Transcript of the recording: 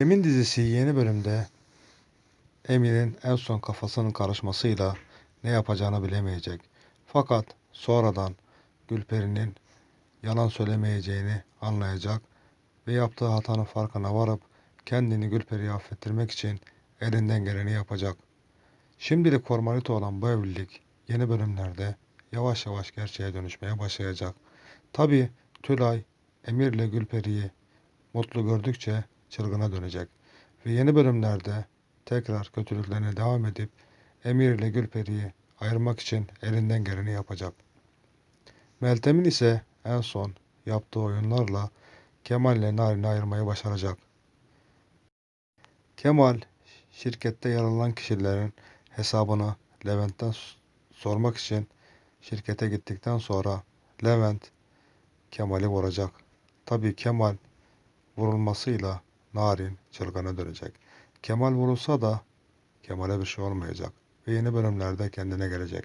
Emin dizisi yeni bölümde Emir'in en son kafasının karışmasıyla ne yapacağını bilemeyecek. Fakat sonradan Gülperi'nin yalan söylemeyeceğini anlayacak ve yaptığı hatanın farkına varıp kendini Gülperi'ye affettirmek için elinden geleni yapacak. Şimdilik formalite olan bu evlilik yeni bölümlerde yavaş yavaş gerçeğe dönüşmeye başlayacak. Tabi Tülay Emir ile Gülperi'yi mutlu gördükçe çılgına dönecek ve yeni bölümlerde tekrar kötülüklerine devam edip Emir ile Gülperi'yi ayırmak için elinden geleni yapacak. Meltem'in ise en son yaptığı oyunlarla Kemal ile Narin'i ayırmayı başaracak. Kemal şirkette yer alan kişilerin hesabını Levent'ten sormak için şirkete gittikten sonra Levent Kemal'i vuracak. Tabii Kemal vurulmasıyla Narin çılgına dönecek. Kemal vurulsa da Kemal'e bir şey olmayacak ve yeni bölümlerde kendine gelecek.